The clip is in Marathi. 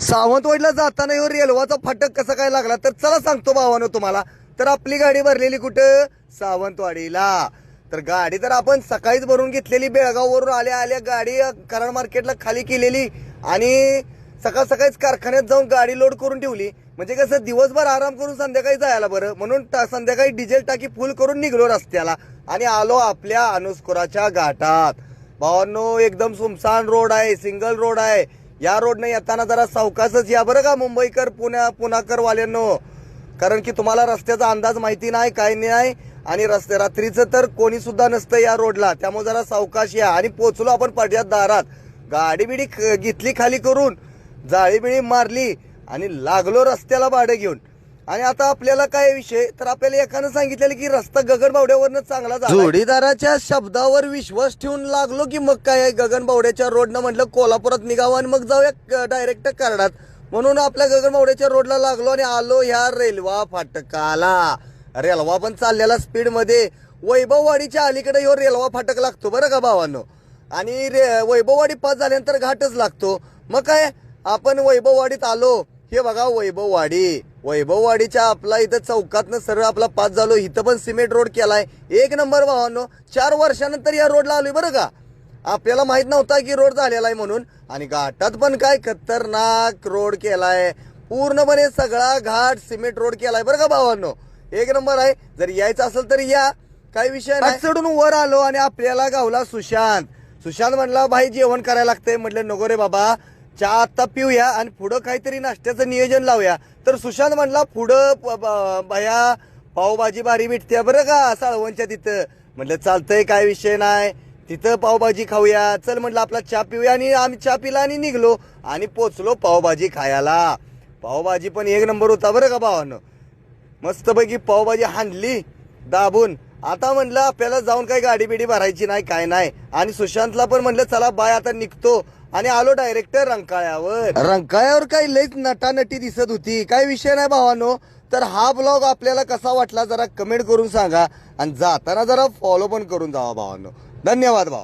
सावंतवाडीला जाताना ह्यो रेल्वाचा फाटक कसा काय लागला? तर चला सांगतो भावानं तुम्हाला. तर आपली गाडी भरलेली कुठं? सावंतवाडीला. तर गाडी तर आपण सकाळीच भरून घेतलेली बेळगाववरून आल्या आल्या गाडी कराड मार्केटला खाली केलेली आणि सकाळ सकाळीच कारखान्यात जाऊन गाडी लोड करून ठेवली. म्हणजे कसं दिवसभर आराम करून संध्याकाळी जायला बरं. म्हणून संध्याकाळी डिझेल टाकी फुल करून निघलो रस्त्याला आणि आलो आपल्या अनुस्कुराच्या घाटात. भावांनो एकदम सुमसान रोड आहे सिंगल रोड आहे. या रोडने येताना जरा सावकाशच या बरं का मुंबईकर पुण्या पुणाकर वाल्यांनो कारण की तुम्हाला रस्त्याचा अंदाज माहिती नाही काय नाही. आणि रस्ते रात्रीचं तर कोणी सुद्धा नसतं या रोडला. त्यामुळे जरा सावकाश या. आणि पोचलो आपण पडद्यात दारात. गाडी बिडी घेतली खाली करून जाळी बिळी मारली आणि लागलो रस्त्याला भाडं घेऊन. आणि आता आपल्याला काय विषय? तर आपल्याला एकानं सांगितलेलं की रस्ता गगनबावड्यावरनं चांगला जोडीदाराच्या शब्दावर विश्वास ठेवून लागलो की मग काय गगनबावड्याच्या रोडनं म्हटलं कोल्हापुरात निघावं आणि मग जाऊया डायरेक्ट कराडात म्हणून आपल्या गगनबावड्याच्या रोडला लागलो आणि आलो ह्या रेल्वा फाटकाला. रेल्वा पण चाललेला स्पीडमध्ये. वैभववाडीच्या अलीकडे हो रेल्वा फाटक लागतो बरं का भावांनो? आणि रे वैभववाडी पास झाल्यानंतर घाटच लागतो. मग काय? आपण वैभववाडीत आलो. हे बघा वैभववाडी. वैभववाडीच्या आपला इथं चौकातनं सरळ आपला पास झालो. इथं पण सिमेंट रोड केलाय. एक नंबर भावांनो चार वर्षानंतर या रोडला आलोय बरं का? आपल्याला माहीत नव्हता की रोड झालेला आहे म्हणून. आणि घाटात पण काय खतरनाक रोड केलाय. पूर्णपणे सगळा घाट सिमेंट रोड केलाय बरं का भावांनो? एक नंबर आहे. जर यायचं असेल तर या. काही विषय नाही. चढून वर आलो आणि आपल्याला गावला सुशांत. सुशांत म्हणला भाई जेवण करायला लागतंय. म्हटलं नको रे बाबा. चहा आत्ता पिऊया आणि पुढं काहीतरी नाश्त्याचं नियोजन लावूया. तर सुशांत म्हणला पुढं भया पावभाजी भारी भेटते बरं का साळवणच्या तिथं. म्हटलं चालतंय काय विषय नाही. तिथं पावभाजी खाऊया. चल म्हटलं आपला चहा पिऊया आणि आम्ही चहा पिला आणि निघलो आणि पोचलो पावभाजी खायला. पावभाजी पण एक नंबर होता बरं का भावानं. मस्तपैकी पावभाजी हाणली दाबून. आता म्हणलं आपल्याला जाऊन काही गाडी बिडी भरायची नाही काय नाही. आणि सुशांतला पण म्हणलं चला बाय आता निघतो. आणि आलो डायरेक्टर रंकाळ्यावर. रंकाळ्यावर काही लईच नटानटी दिसत होती. काही विषय नाही भावानो. तर हा ब्लॉग आपल्याला कसा वाटला जरा कमेंट करून सांगा. आणि जाताना जरा फॉलो पण करून जावा भावानो. धन्यवाद भावा